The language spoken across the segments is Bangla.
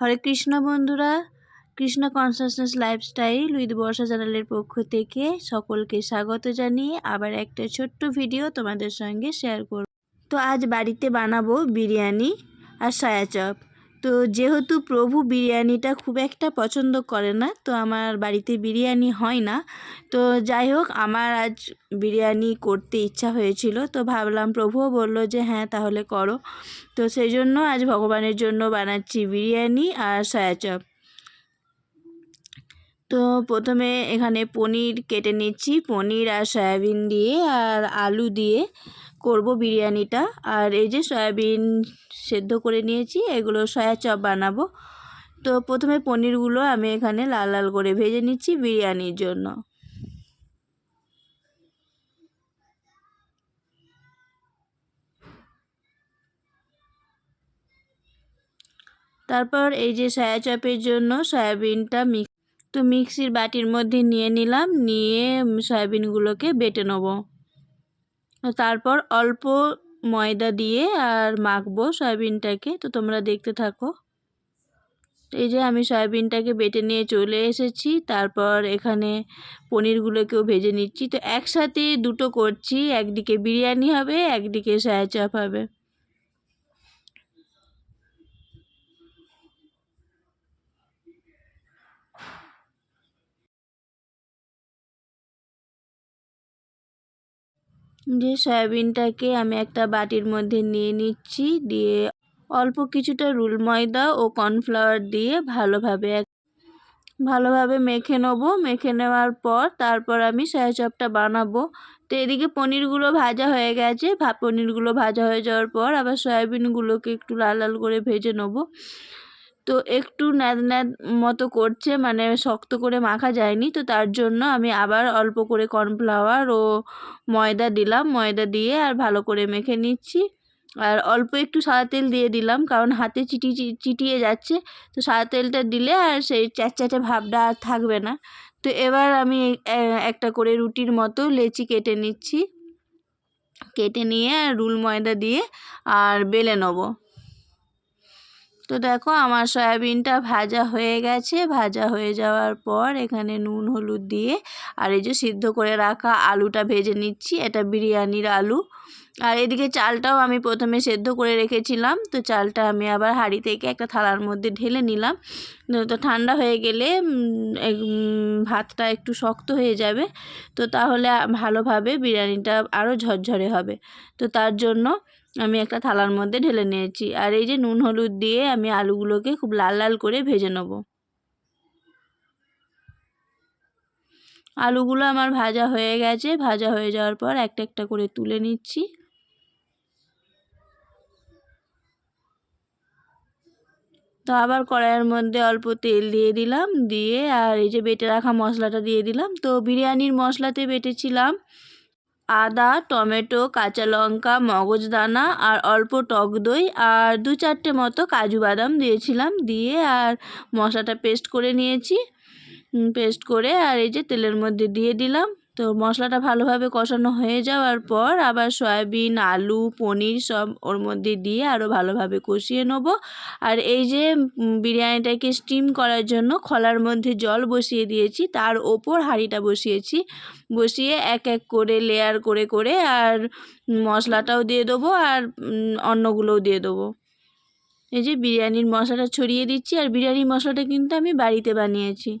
হরে কৃষ্ণ বন্ধুরা, Krishna consciousness lifestyle with Barsha চ্যানেলের পক্ষ থেকে সকলকে স্বাগত জানিয়ে আবার একটা ছোট্ট ভিডিও তোমাদের সঙ্গে শেয়ার করব। তো আজ বাড়িতে বানাবো বিরিয়ানি আর সায়া চপ তো যেহেতু প্রভু বিরিয়ানিটা খুব একটা পছন্দ করে না, তো আমার বাড়িতে বিরিয়ানি হয় না। তো যাই হোক, আমার আজ বিরিয়ানি করতে ইচ্ছা হয়েছিল, তো ভাবলাম প্রভুও বলল যে হ্যাঁ তাহলে করো। তো সেই জন্য আজ ভগবানের জন্য বানাচ্ছি বিরিয়ানি আর সয়া চপ। তো প্রথমে এখানে পনির কেটে নিচ্ছি। পনির আর সয়াবিন দিয়ে আর আলু দিয়ে করব বিরিয়ানিটা। আর এই যে সয়াবিন সেদ্ধ করে নিয়েছি, এগুলো সয়া চপ বানাবো। তো প্রথমে পনিরগুলো আমি এখানে লাল লাল করে ভেজে নিচ্ছি বিরিয়ানির জন্য। তারপর এই যে সয়া চপের জন্য সয়াবিনটা মিক্স তো মিক্সির বাটির মধ্যে নিয়ে নিলাম, নিয়ে সয়াবিনগুলোকে বেটে নেব। তারপর অল্প ময়দা দিয়ে আর মাখবো সয়াবিনটাকে, তো তোমরা দেখতে থাকো। এই যে আমি সয়াবিনটাকে বেটে নিয়ে চলে এসেছি, তারপর এখানে পনিরগুলোকেও ভেজে নিচ্ছি। তো একসাথে দুটো করছি, একদিকে বিরিয়ানি হবে, একদিকে সয়া চপ হবে। যে সয়াবিনটাকে আমি একটা বাটির মধ্যে নিয়ে নিচ্ছি, দিয়ে অল্প কিছুটা রুল ময়দা ও কর্নফ্লাওয়ার দিয়ে ভালোভাবে ভালোভাবে মেখে নেব। মেখে নেওয়ার পর তারপর আমি সয়া চপটা বানাবো। তো এদিকে পনিরগুলো ভাজা হয়ে গেছে। পনিরগুলো ভাজা হয়ে যাওয়ার পর আবার সয়াবিনগুলোকে একটু লাল লাল করে ভেজে নেব। তো একটু ন্যাদ ন্যাদ মতো করছে মানে শক্ত করে মাখা যায়নি। তো তার জন্য আমি আবার অল্প করে কর্নফ্লাওয়ার ও ময়দা দিলাম। ময়দা দিয়ে আর ভালো করে মেখে নিচ্ছি। আর অল্প একটু সাদা তেল দিয়ে দিলাম, কারণ হাতে চিটি চিটিয়ে যাচ্ছে। তো সাদা তেলটা দিলে আর সেই চ্যাটচ্যাটে ভাবটা আর থাকবে না। তো এবার আমি একটা করে রুটির মতো লেচি কেটে নিচ্ছি। কেটে নিয়ে রুল ময়দা দিয়ে আর বেলে নেব। তো দেখো আমার সয়াবিনটা ভাজা হয়ে গেছে। ভাজা হয়ে যাওয়ার পর এখানে নুন, হলুদ দিয়ে আর এই যে সিদ্ধ করে রাখা আলুটা ভেজে নিচ্ছি। এটা বিরিয়ানির আলু। আর এদিকে চালটাও আমি প্রথমে সেদ্ধ করে রেখেছিলাম। তো চালটা আমি আবার হাঁড়ি থেকে একটা থালার মধ্যে ঢেলে নিলাম। তো ঠান্ডা হয়ে গেলে ভাতটা একটু শক্ত হয়ে যাবে। তো তাহলে ভালোভাবে বিরিয়ানিটা আরও ঝরঝরে হবে। তো তার জন্য আমি একটা থালার মধ্যে ঢেলে নিয়েছি। আর এই যে নুন হলুদ দিয়ে আমি আলুগুলোকে খুব লাল লাল করে ভেজে নেব। আলুগুলো আমার ভাজা হয়ে গেছে। ভাজা হয়ে যাওয়ার পর একটা একটা করে তুলে নিচ্ছি। তো আবার কড়াইয়ের মধ্যে অল্প তেল দিয়ে দিলাম, দিয়ে আর এই যে বেটে রাখা মশলাটা দিয়ে দিলাম। তো বিরিয়ানির মশলাতে বেটেছিলাম আদা, টমেটো, কাঁচা লঙ্কা মগজদানা আর অল্প টক দই আর দু চারটে মতো কাজু বাদাম দিয়েছিলাম, দিয়ে আর মশলাটা পেস্ট করে নিয়েছি। পেস্ট করে আর এই যে তেলের মধ্যে দিয়ে দিলাম। তো মশলাটা ভালোভাবে কষানো হয়ে যাওয়ার পর আবার সয়াবিন, আলু, পনির সব ওর মধ্যে দিয়ে আরও ভালোভাবে কষিয়ে নেব। আর এই যে বিরিয়ানিটাকে স্টিম করার জন্য খলার মধ্যে জল বসিয়ে দিয়েছি, তার ওপর হাঁড়িটা বসিয়েছি। বসিয়ে এক এক করে লেয়ার করে করে আর মশলাটাও দিয়ে দেবো আর অন্যগুলোও দিয়ে দেবো। এই যে, বিরিয়ানির মশলাটা ছড়িয়ে দিচ্ছি আর বিরিয়ানির মশলাটা কিন্তু আমি বাড়িতে বানিয়েছি।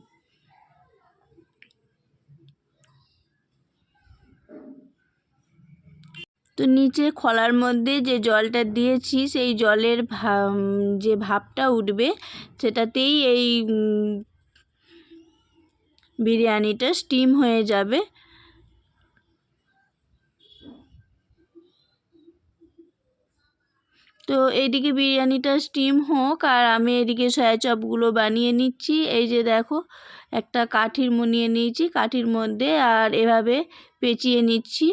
তো নিচে খলার মধ্যে যে জলটা দিয়েছি, সেই জলের ভা যে ভাবটা উঠবে, সেটাতেই এই বিরিয়ানিটা স্টিম হয়ে যাবে। তো এইদিকে বিরিয়ানিটা স্টিম হোক, আর আমি এদিকে সয়া চপগুলো বানিয়ে নিচ্ছি। এই যে দেখো, একটা কাঠির মুনিয়ে নিয়েছি, কাঠির মধ্যে, আর এভাবে পেঁচিয়ে নিচ্ছি।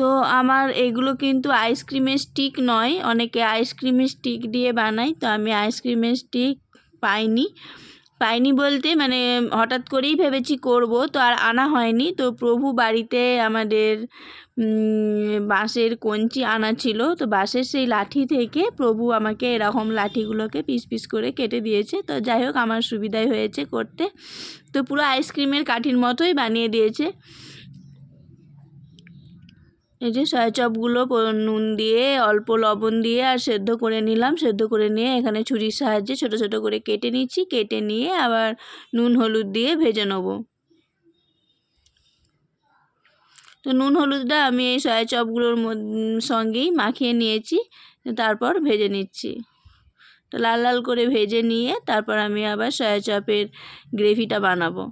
তো আমার এগুলো কিন্তু আইসক্রিমের স্টিক নয়। অনেকে আইসক্রিমের স্টিক দিয়ে বানায়, তো আমি আইসক্রিমের স্টিক পাইনি। পাইনি বলতে মানে হঠাৎ করেই ভেবেছি করব, তো আর আনা হয়নি। তো প্রভু বাড়িতে আমাদের বাঁশের কঞ্চি আনা ছিল। তো বাঁশের সেই লাঠি থেকে প্রভু আমাকে এরকম লাঠিগুলোকে পিস পিস করে কেটে দিয়েছে। তো যাই হোক, আমার সুবিধাই হয়েছে করতে। তো পুরো আইসক্রিমের কাঠির মতোই বানিয়ে দিয়েছে। এই যে সয়া চপগুলো নুন দিয়ে, অল্প লবণ দিয়ে আর সেদ্ধ করে নিলাম। সেদ্ধ করে নিয়ে এখানে ছুরির সাহায্যে ছোট ছোট করে কেটে নিচ্ছি। কেটে নিয়ে আবার নুন, হলুদ দিয়ে ভেজে নেব। তো নুন, হলুদটা আমি এই সয়া চপগুলোর সঙ্গেই মাখিয়ে নিয়েছি। তারপর ভেজে নিচ্ছি। তো লাল লাল করে ভেজে নিয়ে তারপর আমি আবার সয়া চপের গ্রেভিটা বানাবো।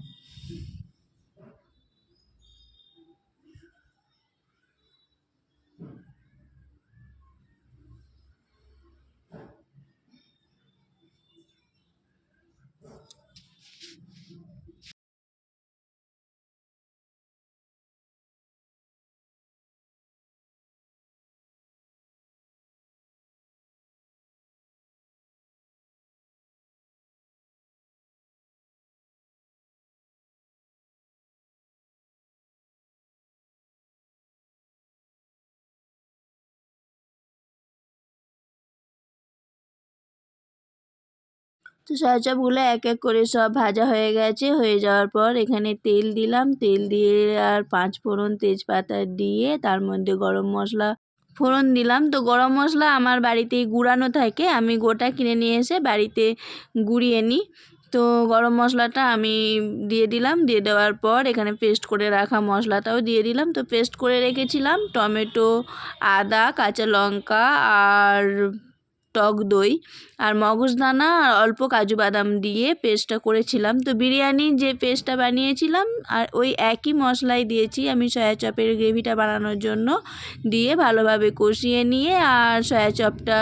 তো সয়া চপগুলো এক এক করে সব ভাজা হয়ে গেছে। হয়ে যাওয়ার পর এখানে তেল দিলাম। তেল দিয়ে আর পাঁচ ফোড়ন তেজপাতা দিয়ে তার মধ্যে গরম মশলা, ফোড়ন দিলাম। তো গরম মশলা আমার বাড়িতেই গুঁড়ানো থাকে। আমি গোটা কিনে নিয়ে এসে বাড়িতে গুঁড়িয়ে নিই। তো গরম মশলাটা আমি দিয়ে দিলাম। দিয়ে দেওয়ার পর এখানে পেস্ট করে রাখা মশলাটাও দিয়ে দিলাম। তো পেস্ট করে রেখেছিলাম টমেটো, আদা, কাঁচা লঙ্কা আর টক দই আর মগজদানা আর অল্প কাজু বাদাম দিয়ে পেস্টটা করেছিলাম। তো বিরিয়ানির যে পেস্টটা বানিয়েছিলাম, আর ওই একই মশলাই দিয়েছি আমি সয়া চপের গ্রেভিটা বানানোর জন্য। দিয়ে ভালোভাবে কষিয়ে নিয়ে আর সয়া চপটা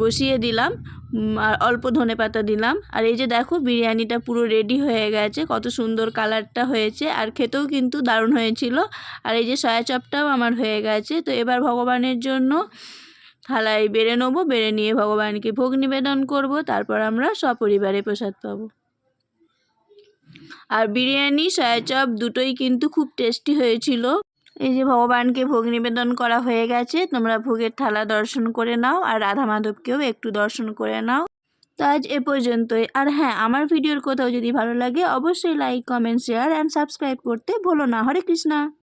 বসিয়ে দিলাম আর অল্প ধনে পাতা দিলাম। আর এই যে দেখো বিরিয়ানিটা পুরো রেডি হয়ে গেছে, কত সুন্দর কালারটা হয়েছে আর খেতেও কিন্তু দারুণ হয়েছিল। আর এই যে সয়া চপটাও আমার হয়ে গেছে। তো এবার ভগবানের জন্য থালায় বেড়ে নেব, বেড়ে নিয়ে ভগবানকে ভোগ নিবেদন করব, তারপর আমরা সপরিবারে প্রসাদ পাব। আর বিরিয়ানি সয়া চপ দুটোই কিন্তু খুব টেস্টি হয়েছিল। এই যে ভগবানকে ভোগ নিবেদন করা হয়ে গেছে, তোমরা ভোগের থালা দর্শন করে নাও, আর রাধা মাধবকেও একটু দর্শন করে নাও। তো আজ এ পর্যন্তই। আর হ্যাঁ আমার ভিডিওর কোথাও যদি ভালো লাগে, অবশ্যই like comment share and subscribe করতে ভুলো না। হরে কৃষ্ণা!